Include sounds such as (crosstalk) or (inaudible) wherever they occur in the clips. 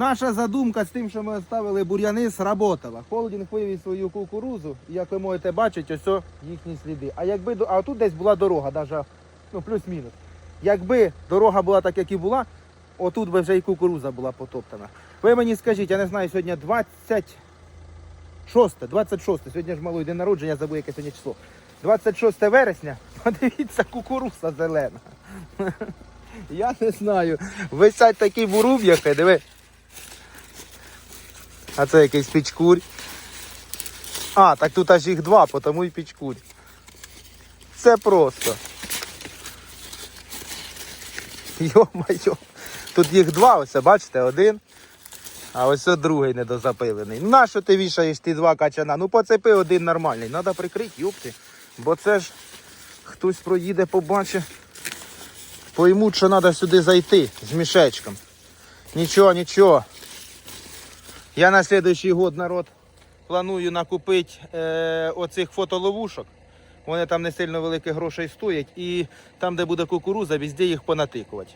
Наша задумка з тим, що ми оставили бур'яни, сработала. Холдинг вивіз свою кукурузу, і як ви можете бачити, ось їхні сліди. А якби а тут десь була дорога, навіть, ну плюс-мінус. Якби дорога була так, як і була, отут би вже і кукуруза була потоптана. Ви мені скажіть, я не знаю, сьогодні 26, 26, сьогодні ж малий день народження, забув яке сьогодні число. 26 вересня, (laughs) подивіться, кукуруза зелена. (laughs) Я не знаю. Висять такі буруб'яхи, диви. А це якийсь пічкурь. А, так тут аж їх два, тому і пічкурь. Це просто. Йо-майо. Тут їх два, ось бачите, один. А ось о другий недозапилений. Ну нащо ти вішаєш ті два качана? Ну поцепи один нормальний. Треба прикрити, юпти. Бо це ж хтось проїде, побачить. Поймуть, що треба сюди зайти з мішечком. Нічого, нічого. Я на слідуючий год народ планую накупити е, оцих фотоловушок. Вони там не сильно великих грошей стоять. І там, де буде кукуруза, везде їх понатикувати.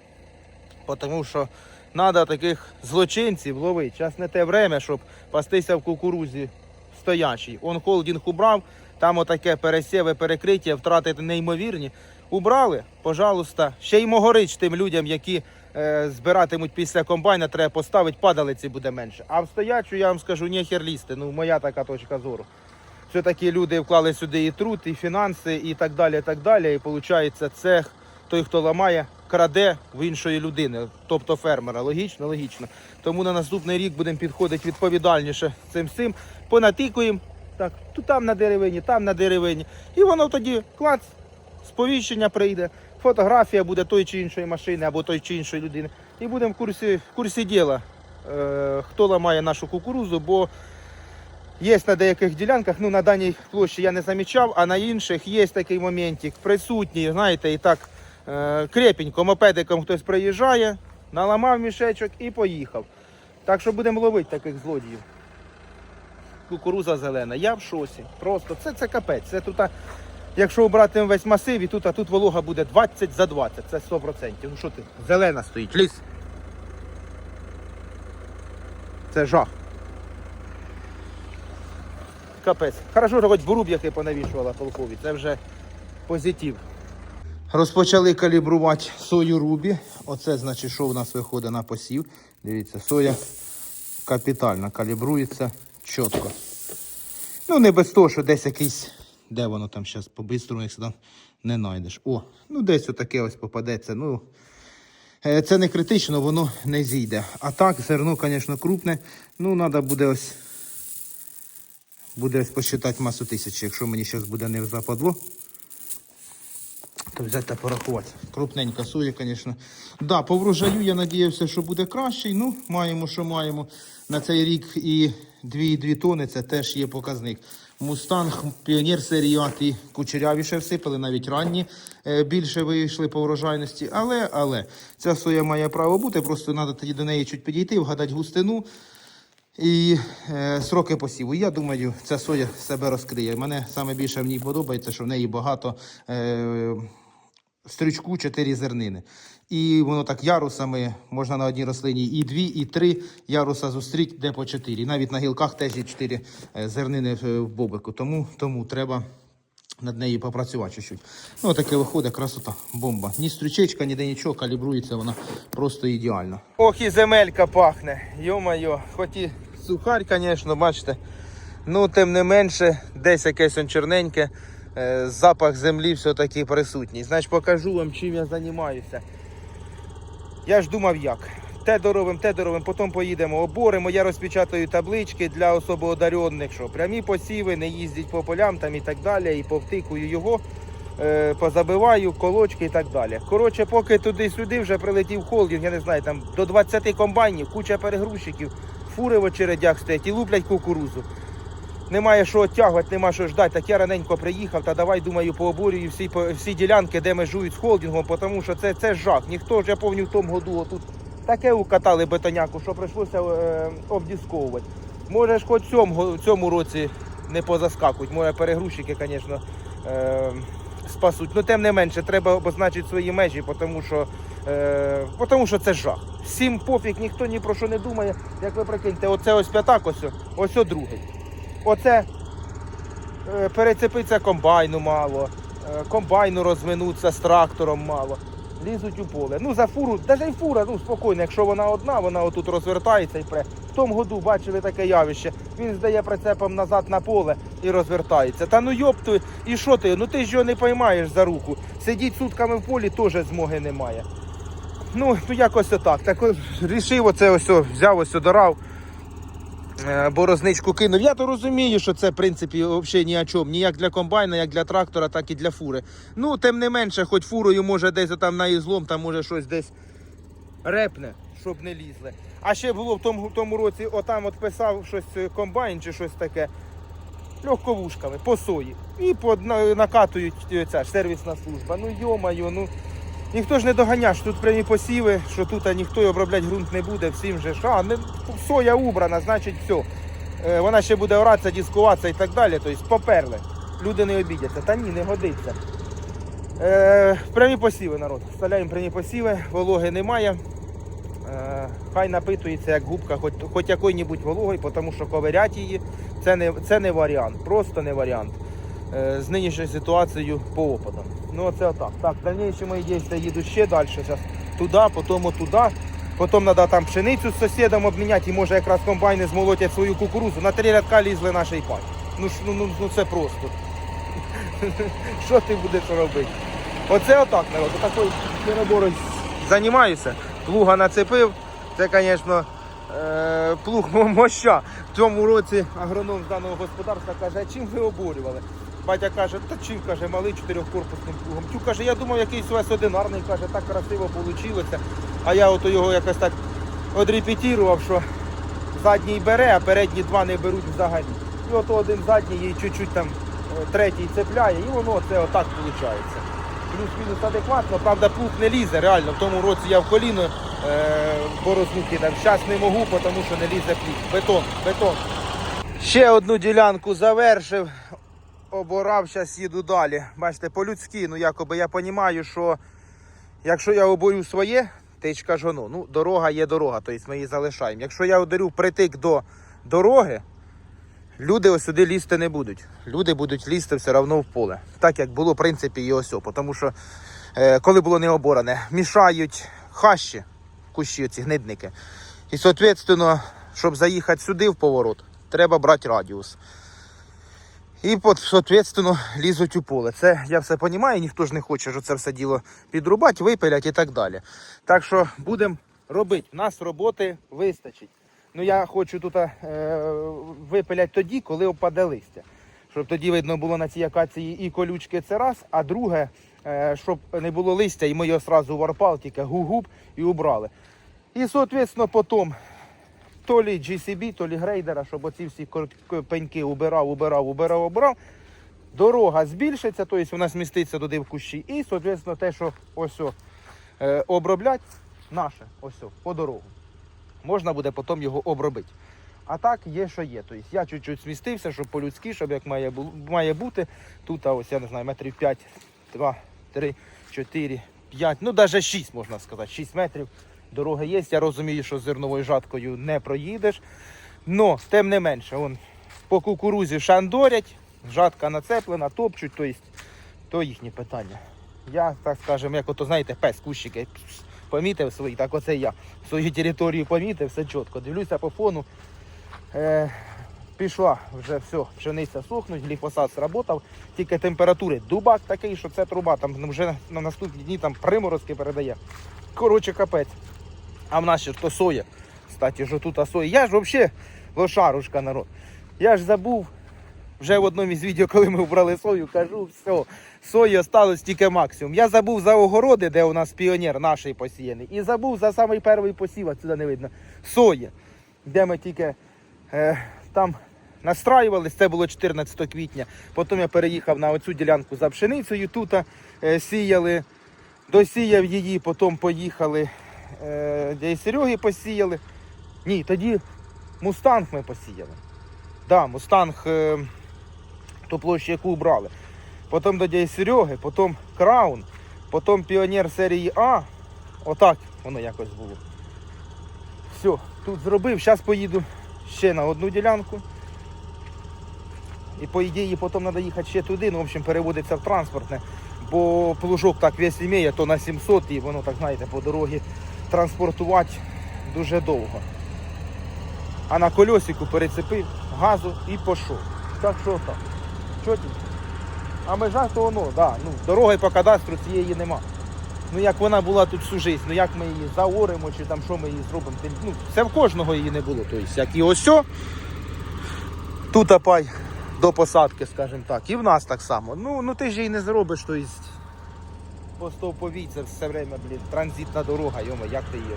Тому що треба таких злочинців ловити. Зараз не те время, щоб пастися в кукурузі стоячій. Он холдинг убрав, там отаке пересєве перекриття, втратити неймовірні. Убрали, пожалуйста. Ще й могорич тим людям, які збиратимуть після комбайна, треба поставити, падалиці буде менше. А в стоячу, я вам скажу, ніхер лізти. Ну, моя така точка зору. Все-таки люди вклали сюди і труд, і фінанси, і так далі. І так далі. І виходить, цех, той, хто ламає, краде в іншої людини, тобто фермера. Логічно, логічно. Тому на наступний рік будемо підходити відповідальніше цим всім. Понатикуємо. Так, тут там на деревині, там на деревині. І воно тоді клац, сповіщення прийде, фотографія буде той чи іншої машини або той чи іншої людини. І будемо в курсі, в курсі діла, е, хто ламає нашу кукурузу, бо Є на деяких ділянках, ну на даній площі я не замічав, а на інших є такий моментик присутній, знаєте, і так е, крепенько, мопедиком хтось приїжджає, наламав мішечок і поїхав. Так що будемо ловити таких злодіїв. Кукуруза зелена, я в шоці. Просто це, це капець. Це тут, якщо обрати весь масив, і тут, а тут волога буде 20 за 20, це 100%. Ну що ти? Зелена стоїть, ліс. Це жах. Капець. Хорошо, що хоч буруб'яки понавішувала полкові. Це вже позитив. Розпочали калібрувати сою рубі. Оце значить, що у нас виходить на посів. Дивіться, соя капітально калібрується чітко. Ну, не без того, що десь якийсь. Де воно там зараз по-бистрому, якщо там не знайдеш. О, ну десь отаке ось попадеться. Ну, е, це не критично, воно не зійде. А так, зерно, звісно, крупне. Ну, треба буде ось буде ось посчитати масу тисячі. Якщо мені зараз буде не западло, то взяти та порахувати. Крупненька соя, звісно. Да, по врожаю я надіявся, що буде кращий. Ну, маємо, що маємо. На цей рік і 2,2 тони це теж є показник. Мустанг, піонер серії А і кучерявіше всипали, навіть ранні е, більше вийшли по врожайності. Але, але, ця соя має право бути, просто треба тоді до неї чуть підійти, вгадати густину. І е, сроки посіву. Я думаю, ця соя себе розкриє. Мене саме більше в ній подобається, що в неї багато е, стрючку, чотири зернини. І воно так ярусами можна на одній рослині і дві, і три яруса зустріти, де по чотири. Навіть на гілках теж є чотири е, зернини е, в бобику. Тому, тому треба над нею попрацювати чуть-чуть. Ну, таке виходить, красота, бомба. Ні стрючечка, ніде нічого, калібрується вона просто ідеально. Ох, і земелька пахне. Йо-майо, хоч і сухарь, звісно, бачите. Ну, тим не менше, десь якесь он чорненьке, запах землі все-таки присутній. Значить, покажу вам, чим я займаюся. Я ж думав як. Те доробимо, те доробимо, потім поїдемо, оборимо. Я розпечатаю таблички для особоодаренних, що прямі посіви, не їздять по полям там і так далі, і повтикую його, е, позабиваю, колочки і так далі. Коротше, поки туди-сюди вже прилетів холдинг, я не знаю, там до 20 комбайнів, куча перегрузчиків, фури в очередях стоять і луплять кукурузу. Немає що оттягувати, нема що ждати. Так я раненько приїхав, та давай, думаю, пооборюю всі, всі ділянки, де межують з холдингом, тому що це, це жах. Ніхто ж я пам'ятаю в тому году отут таке укатали бетоняку, що прийшлося е, обдісковувати. Може ж хоч в цьому, цьому році не позаскакують. Може перегрузчики, звісно, е, спасуть. Ну, тим не менше, треба обозначити свої межі, тому що, е, тому що це жах. Всім пофіг, ніхто ні про що не думає. Як ви прикиньте, оце ось п'ятак, ось, ось другий. Оце е, перецепиться комбайну мало, е, комбайну розминуться з трактором мало. Лізуть у поле. Ну за фуру, навіть і фура, ну спокійно, якщо вона одна, вона отут розвертається і пре. В тому году бачили таке явище. Він здає прицепом назад на поле і розвертається. Та ну йопту, і що ти? Ну ти ж його не поймаєш за руку. Сидіть сутками в полі теж змоги немає. Ну, ну якось отак. Так рішив оце ось, взяв ось одорав. Е, Борозничку кинув. Я то розумію, що це в принципі взагалі ні о чому. Ні як для комбайна, як для трактора, так і для фури. Ну, тим не менше, хоч фурою може десь там на ізлом, там може щось десь репне, щоб не лізли. А ще було в тому, тому році, отам от писав щось е, комбайн чи щось таке. Легковушками, по сої. І по, на, накатують е, ця сервісна служба. Ну йомаю, ну. Ніхто ж не доганяш, тут прямі посіви, що тут ніхто й обробляти ґрунт не буде, всім же ж, а, не, соя убрана, значить все. Вона ще буде оратися, дискуватися і так далі. Тобто поперли. Люди не обідяться. Та ні, не годиться. Е, прямі посіви, народ. Вставляємо прямі посіви, вологи немає. Е, хай напитується як губка, хоч, хоч якою-небудь вологою, тому що ковирять її це не, це не варіант, просто не варіант. Е, з нинішньою ситуацією по опадам. Ну оце отак. Так, дальніші мої дії їду ще далі. Зараз туди, потім туди. Потім треба там пшеницю з сусідом обміняти і може якраз комбайни змолотять свою кукурузу. На три рядка лізли наші пані. Ну, ну, ну, ну це просто. (laughs) Що ти будеш робити? Оце отак, народ. Отакою переборою займаюся. Плуга нацепив. Це, звісно, е, плуг (laughs) моща. В цьому році агроном з даного господарства каже, а чим ви оборювали? Батя каже, та чим каже, малий чотирьохкорпусним плугом. Тю каже, я думав, якийсь у вас одинарний, каже, так красиво вийшло. А я ото його якось так одрепетірував, що задній бере, а передні два не беруть взагалі. І ото один задній їй чуть-чуть там е, третій цепляє, і воно це отак виходить. Плюс-мінус адекватно, правда, плуг не лізе, реально. В тому році я в коліно е, борозну кидав. Зараз не можу, тому що не лізе плуг. Бетон, бетон. Ще одну ділянку завершив, оборав, зараз їду далі. Бачите, по-людськи, ну якоби я розумію, що якщо я оборю своє, тичка жону, ну дорога є дорога, тобто ми її залишаємо. Якщо я ударю притик до дороги, люди ось сюди лізти не будуть. Люди будуть лізти все одно в поле. Так як було, в принципі, і ось. Тому що е, коли було не оборане, мішають хащі, кущі, ці гнидники. І, відповідно, щоб заїхати сюди в поворот, треба брати радіус. І, соответственно, лізуть у поле. Це я все розумію, ніхто ж не хоче, що це все діло підрубати, випилять і так далі. Так що будемо робити. У нас роботи вистачить. Ну я хочу тут е, випиляти тоді, коли опаде листя. Щоб тоді видно було на цій акації і колючки це раз, а друге, е, щоб не було листя, і ми його одразу варпали, тільки гу-губ і убрали. І, соответственно, потім то лі GCB, то лі грейдера, щоб оці всі пеньки убирав, убирав, убирав, убирав. Дорога збільшиться, тобто вона зміститься туди в кущі. І, соответственно, те, що ось о, е, оброблять, наше ось о, по дорогу. Можна буде потім його обробити. А так є, що є. Тобто я чуть-чуть змістився, щоб по-людськи, щоб як має, має бути. Тут, а ось я не знаю, метрів 5, 2, 3, 4, 5, ну навіть 6 можна сказати, 6 метрів. Дорога є. Я розумію, що з зерновою жаткою не проїдеш. Но, тим не менше, вон, по кукурузі шандорять, жатка нацеплена, топчуть, то, есть, то їхні питання. Я, так скажемо, як ото, знаєте, пес, кущики помітив свої, так оце я свою територію помітив, все чітко. Дивлюся по фону. Е, пішла вже все, пшениця сохнуть, гліфосат сработав, тільки температури. Дубак такий, що це труба, там вже на наступні дні там приморозки передає. Коротше, капець. А в нас ще то соя. Кстати, що тут соя. Я ж взагалі лошарушка народ. Я ж забув. Вже в одному із відео, коли ми вбрали сою, кажу, все, сої осталось тільки максимум. Я забув за огороди, де у нас піонер наш посіяний. І забув за самий перший посів, а сюди не видно. Сої, де ми тільки е, там настраювались, це було 14 квітня. Потім я переїхав на оцю ділянку за пшеницею, тут е, сіяли, досіяв її, потім поїхали, де і Сереги посіяли. Ні, тоді мустанг ми посіяли. Да, мустанг, е, ту площу, яку брали. потім до дяді Сереги, потім Краун, потім Піонер серії А. Отак воно якось було. Все, тут зробив. Зараз поїду ще на одну ділянку. І по ідеї потім треба їхати ще туди, ну, в общем, переводиться в транспортне, бо плужок так весь імеє, то на 700 і воно так, знаєте, по дорозі транспортувати дуже довго. А на кольосику перецепив газу і пішов. Так що так. Чотенько. А межа то воно, да, ну, дороги по кадастру цієї нема. Ну як вона була тут всю життя, ну як ми її заоримо, чи там що ми її зробимо, ну, це в кожного її не було. Тобто, як і ось тут апай до посадки, скажімо так. І в нас так само. Ну, ну ти ж її не зробиш, тобто по стовповій це все время, блін, транзитна дорога, йома, як ти її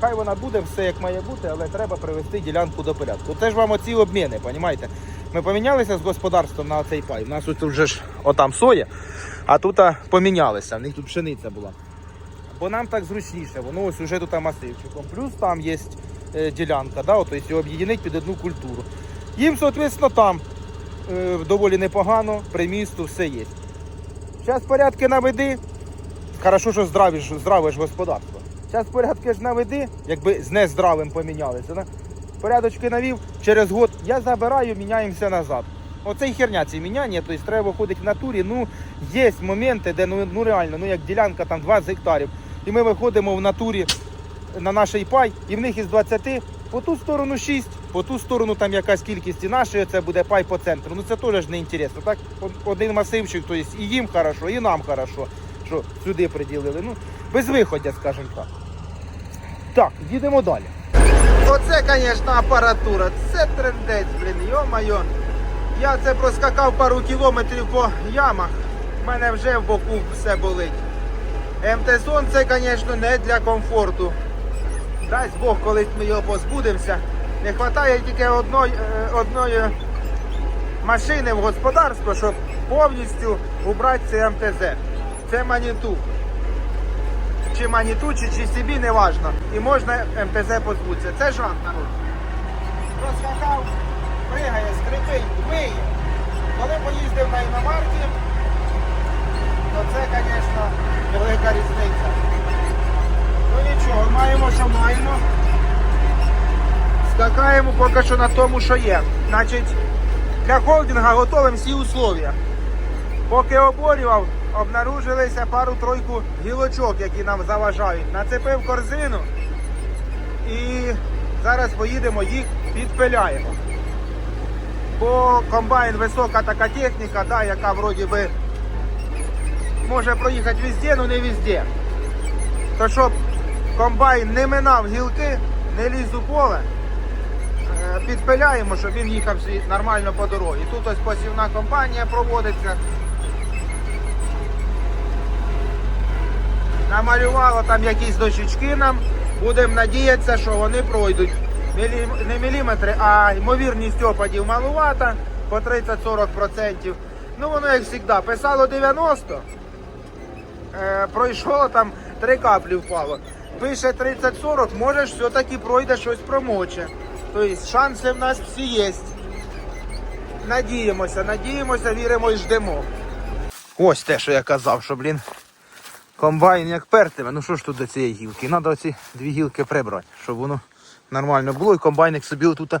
Хай вона буде все як має бути, але треба привести ділянку до порядку. Це ж вам оці обміни, розумієте? Ми помінялися з господарством на цей пай. У нас тут вже ж отам соя, а тут помінялися. В них тут пшениця була. Бо нам так зручніше, воно ось уже тут масивчиком. Плюс там є е, ділянка, да, от, тобто об'єднати під одну культуру. Їм, соответственно, там е, доволі непогано, при місту все є. Зараз порядки наведи. Хорошо, що здраві ж, здраве ж господарство. Зараз порядки ж наведи, якби з нездравим помінялися. Порядочки навів, через год я забираю, міняємося назад. Оце і херня ці міняння, тобто треба виходити в натурі. Ну, є моменти, де ну, ну реально, ну як ділянка там 20 гектарів. І ми виходимо в натурі на наш пай, і в них із 20 по ту сторону 6, по ту сторону там якась кількість і нашої, це буде пай по центру. Ну це теж не інтересно. Так, один масивчик, тобто і їм хорошо, і нам хорошо, що сюди приділили. Ну, без виходя, скажімо так. Так, їдемо далі. Оце, звісно, апаратура. Це трендець, блін, йо-майо. Я це проскакав пару кілометрів по ямах. У мене вже в боку все болить. МТ-сон це, звісно, не для комфорту. Дасть Бог, колись ми його позбудемося. Не вистачає тільки одної, е, одної машини в господарство, щоб повністю убрати це МТЗ. Це маніту. Чи маніту, чи, чи собі, не важно. І можна МТЗ позбутися. Це жанр народ. Розкакав, пригає, скрипить, виє. Коли поїздив на іномарки, то це, звісно, велика різниця. Ну нічого, маємо, що маємо. Скакаємо поки що на тому, що є. Значить, для холдинга готовим всі условия. Поки оборював, обнаружилися пару-тройку гілочок, які нам заважають. Нацепив корзину і зараз поїдемо їх підпиляємо. Бо комбайн висока така техніка, да, яка вроді би може проїхати везде, але не везде. То щоб комбайн не минав гілки, не ліз у поле, підпиляємо, щоб він їхав нормально по дорозі. Тут ось посівна компанія проводиться. Намалювало там якісь дощечки нам. Будемо надіятися, що вони пройдуть. Не міліметри, а ймовірність опадів малувата по 30-40%. Ну воно як завжди. Писало 90, е, пройшло там 3 каплі впало. Пише 30-40, може все-таки пройде щось промоче. Тобто шанси в нас всі є. Надіємося, надіємося, віримо і ждемо. Ось те, що я казав, що, блін, комбайн як пертиме. Ну що ж тут до цієї гілки? Треба оці дві гілки прибрати, щоб воно нормально було. І комбайник собі отут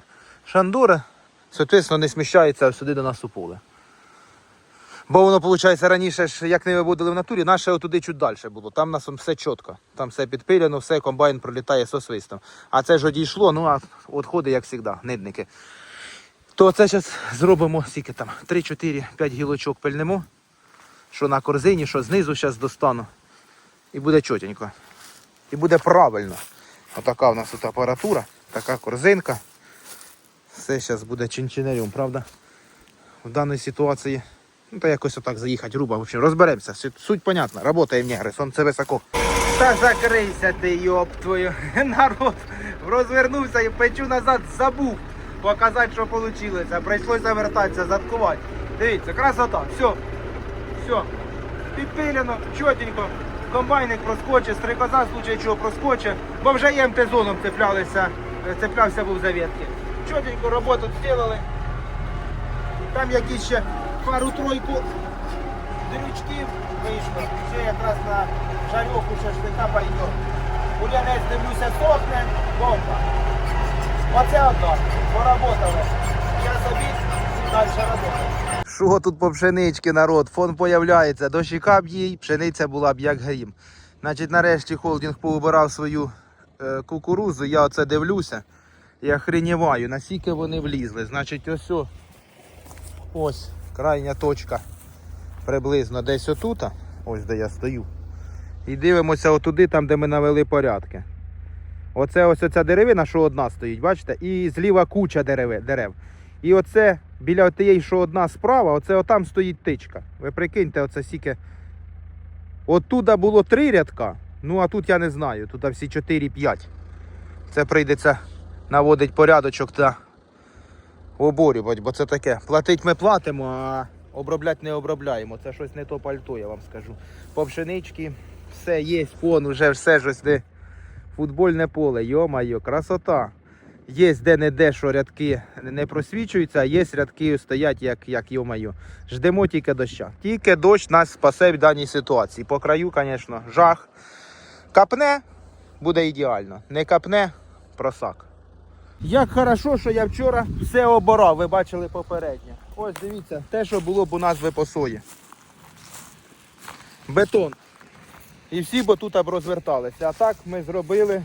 шандура, соответственно, не сміщається сюди до нас у поле. Бо воно, виходить, раніше ж, як не виводили в натурі, наше отуди чуть далі було. Там у нас все чітко. Там все підпилено, все, комбайн пролітає со свистом. А це ж одійшло, ну а відходи, як завжди, нидники. То це зараз зробимо скільки там 3-4-5 гілочок пильнемо. Що на корзині, що знизу зараз достану. І буде чотенько. І буде правильно. Отака у нас тут апаратура, така корзинка. Все зараз буде чинчинарем, правда? В даній ситуації. Ну, та якось отак заїхати грубо. В общем, розберемося. Суть, понятна. Работаємо негри, сонце високо. Та закрийся ти, йоп твою. (laughs) Народ розвернувся і печу назад забув показати, що вийшло. Прийшлося вертатися, заткувати. Дивіться, красота, все. Все. Підпилено, чотенько. Комбайник проскочить, стрикоза в случае чого проскочить, бо вже є МТ-зоном цеплялися, е, цеплявся був за ветки. Чотенько роботу зробили. Там якісь ще пару-тройку дрючків вийшло. Ще якраз на жарьоху шашлика пойдет. Улянець дивлюся сохне, бомба. Оце одно. Поработали. Я собі далі роботаю. Що тут по пшенички, народ? Фон появляється. Дощіка б їй, пшениця була б як грім. Значить, нарешті холдинг поубирав свою е, кукурузу. Я оце дивлюся. Я хреніваю, наскільки вони влізли. Значить, ось ось крайня точка. Приблизно десь отута. Ось де я стою. І дивимося отуди, там, де ми навели порядки. Оце ось оця деревина, що одна стоїть, бачите? І зліва куча дерев. І оце біля тієї, що одна справа, оце отам стоїть тичка. Ви прикиньте, оце сіки. Оттуда було три рядка, ну а тут я не знаю, тут всі 4-5. Це прийдеться наводить порядочок та оборювати, бо це таке. Платить ми платимо, а обробляти не обробляємо. Це щось не то пальто, я вам скажу. По пшенички все є, фон, вже все щось де. Футбольне поле, йо-майо, красота. Є де-не-де, що рядки не просвічуються, а є рядки стоять, як, як йо-майо. Ждемо тільки доща. Тільки дощ нас спасе в даній ситуації. По краю, звісно, жах. Капне, буде ідеально. Не капне, просак. Як хорошо, що я вчора все оборав, ви бачили попередньо. Ось дивіться, те, що було б у нас в сої. Бетон. І всі б тут розверталися. А так ми зробили,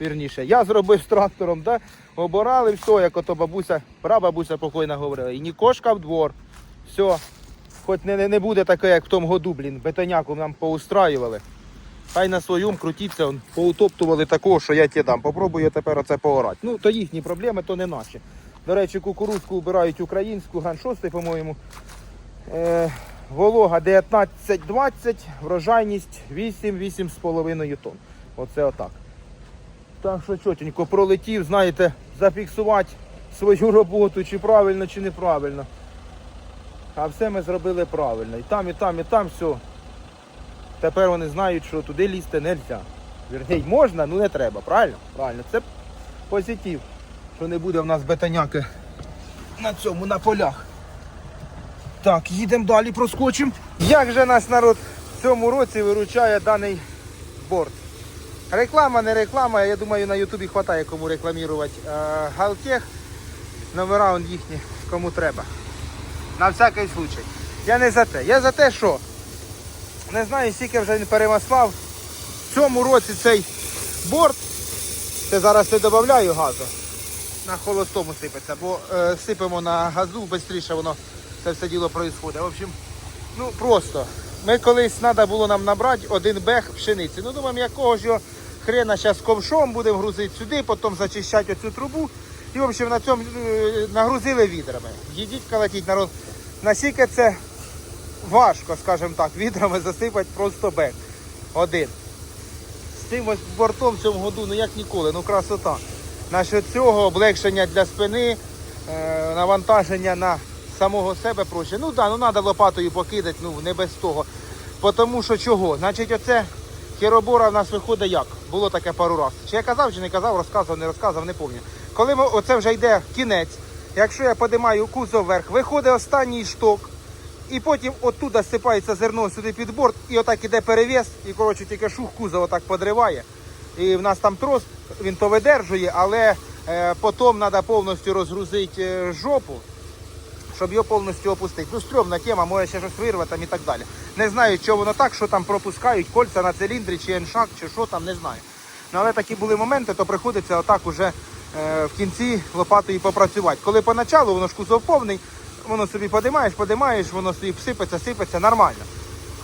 вірніше, я зробив з трактором, да? оборали все, як ото бабуся, прабабуся покойна говорила. І ні кошка в двор. Все. Хоч не, не, не буде таке, як в тому году, блін, бетоняку нам поустраювали. Хай на своєму крутіться, поутоптували такого, що я ті дам. Попробую тепер оце поорати. Ну, то їхні проблеми, то не наші. До речі, кукурудзку убирають українську, ган 6, по-моєму. Е, волога 19-20, врожайність 8-8,5 тонн. Оце отак. Так що чотенько, пролетів, знаєте, зафіксувати свою роботу, чи правильно, чи неправильно. А все ми зробили правильно. І там, і там, і там все. Тепер вони знають, що туди лізти не можна. Вірний, можна, ну не треба, правильно? Правильно. Це позитив, що не буде в нас бетоняки на цьому, на полях. Так, їдемо далі, проскочимо. Як же наш народ в цьому році виручає даний борт? Реклама, не реклама, я думаю, на Ютубі вистачає кому рекламувати. Е, Галтех, номера їхні, кому треба. На всякий случай. Я не за те. Я за те, що не знаю, скільки вже він перемаслав. В цьому році цей борт, це зараз не додаю газу, на холостому сипеться, бо е, сипемо на газу, швидше воно це все діло відбувається. В общем, ну просто. Ми колись треба було нам набрати один бег пшениці. Ну думаємо, якого ж його хрена зараз ковшом будемо грузити сюди, потім зачищати оцю трубу. І в общем на цьому е, нагрузили відрами. Їдіть калатіть народ. Наскільки це важко, скажімо так, відрами засипати просто бек. Один. З цим ось бортом в цьому году, ну як ніколи, ну красота. Насчет цього облегшення для спини, е, навантаження на самого себе проще. Ну так, ну треба лопатою покидати, ну не без того. Тому що чого? Значить, оце херобора в нас виходить як? Було таке пару разів. Чи я казав, чи не казав, розказував, не розказував, не пам'ятаю. Коли ми, оце вже йде кінець, якщо я подимаю кузов вверх, виходить останній шток. І потім оттуда сипається зерно сюди під борт, і отак іде перевес, і коротше тільки шух кузов отак подриває. І в нас там трос, він то видержує, але е, потім треба повністю розгрузити е, жопу, щоб його повністю опустити. Ну, стрьомна тема, може ще щось вирвати там і так далі. Не знаю, що воно так, що там пропускають, кольця на циліндрі, чи еншак, чи що там, не знаю. Ну, але такі були моменти, то приходиться отак уже е, в кінці лопатою попрацювати. Коли поначалу воно ж кузов повний, воно собі подимаєш, подимаєш, воно собі сипеться, сипеться нормально.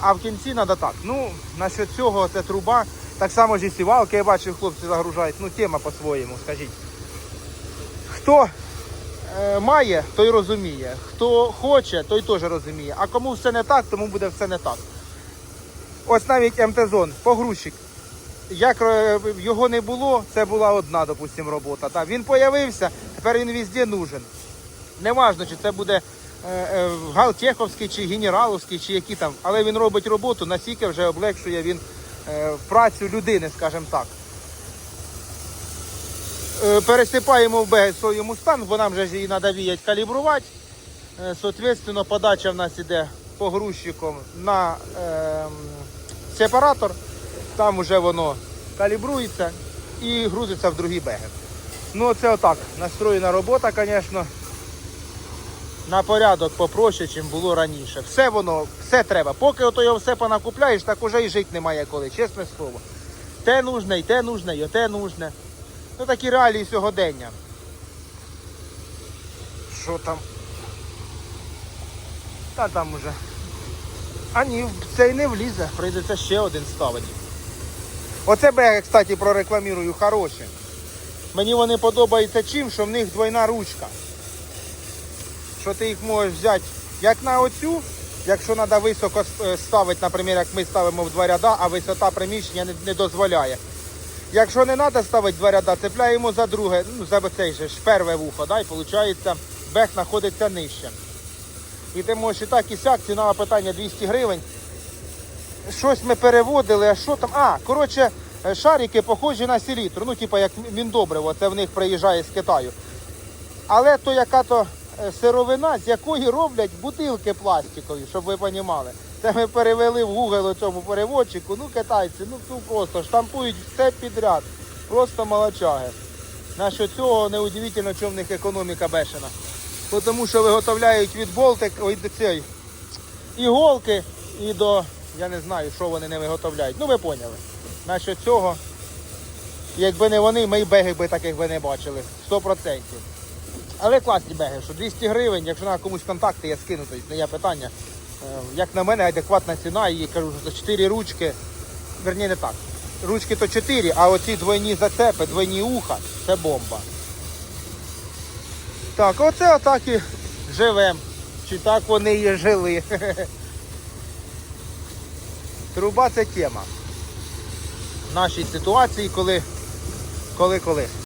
А в кінці треба так. Ну, насчет цього це труба. Так само ж і сівалки, я бачив, хлопці загружають. Ну, тема по-своєму, скажіть. Хто е, має, той розуміє. Хто хоче, той теж розуміє. А кому все не так, тому буде все не так. Ось навіть МТ-зон, погрузчик. Як е, його не було, це була одна, допустим, робота. Так, він появився, тепер він везде нужен. Неважно, чи це буде е, е, чи Генераловський, чи які там, але він робить роботу, настільки вже облегшує він е, працю людини, скажімо так. Е, пересипаємо в беги свою мустанг, бо нам вже її треба віять калібрувати. Е, Соответственно, подача в нас іде погрузчиком на ем, сепаратор. Там вже воно калібрується і грузиться в другий бегер. Ну, це отак. Настроєна робота, звісно. На порядок попроще, ніж було раніше. Все воно, все треба. Поки ото його все понакупляєш, так уже і жити немає коли, чесне слово. Те нужне, і те нужне, і оте нужне. Ну такі реалії сьогодення. Що там? Та там уже. А ні, цей не влізе, прийдеться ще один ставити. Оце беги, кстати, прорекламірую, хороші. Мені вони подобаються чим, що в них двойна ручка. Що ти їх можеш взяти як на оцю, якщо треба високо е, ставити, наприклад, як ми ставимо в два ряда, а висота приміщення не, не дозволяє. Якщо не треба ставити два ряда, цепляємо за друге, ну за цей же ж перше вухо, да, і виходить, бег знаходиться нижче. І ти можеш і так, і сяк, цінове питання 200 гривень. Щось ми переводили, а що там? А, коротше, е, шарики похожі на селітру, ну, типу як міндобриво, це в них приїжджає з Китаю. Але то яка то е, сировина, з якої роблять бутилки пластикові, щоб ви розуміли. Це ми перевели в Google цьому переводчику, ну китайці, ну ну просто штампують все підряд. Просто молочаги. Нащо цього не удивительно, чому в них економіка бешена. Тому що виготовляють від болтик, до цієї іголки і до, я не знаю, що вони не виготовляють. Ну ви поняли. Нащо цього, якби не вони, ми й беги би таких би не бачили. 100%. Але класні беги, що 200 гривень, якщо на комусь контакти, я скину, тобто не є питання. Е, Як на мене, адекватна ціна, і кажу, що за 4 ручки, верні не так. Ручки то 4, а оці двойні зацепи, двойні уха, це бомба. Так, оце отак і живемо. Чи так вони і жили. (laughs) Труба це тема. В нашій ситуації, коли, коли, коли.